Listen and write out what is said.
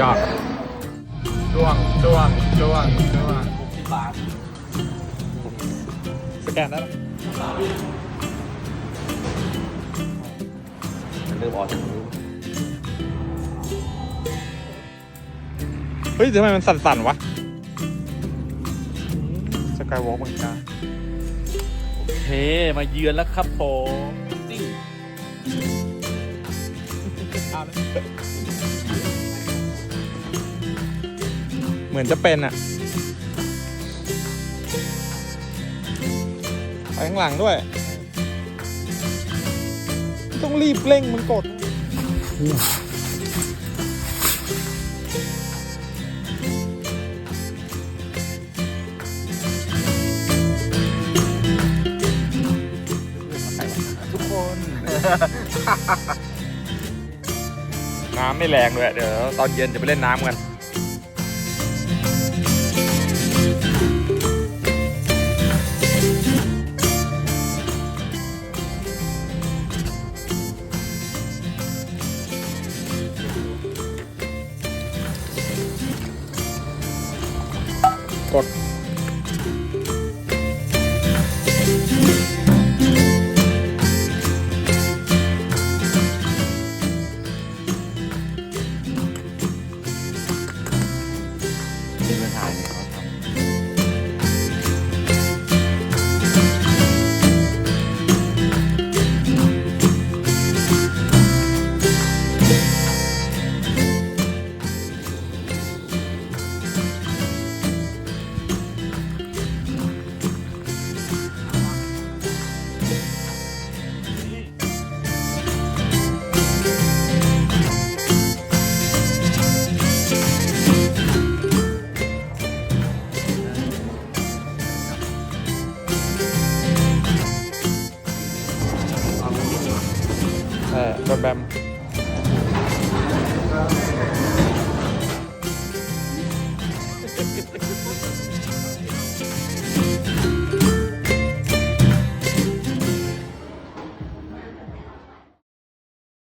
ยอดจ้วงจ้วงจ้วงจ้วงสิบบาทสแกนได้ปะมันเริ่มออกจากมือเฮ้ยทำไมมันสั่นๆวะสกายวอล์กมันกาโอเค มาเยือนแล้วครับผมนี่ เหมือนจะเป็นอะไปข้างหลังด้วย ต้องรีบเร่งมันกดทุกคน น้ำไม่แรงด้วย เดี๋ยวตอนเย็นจะไปเล่นน้ำกัน ก แบมแบม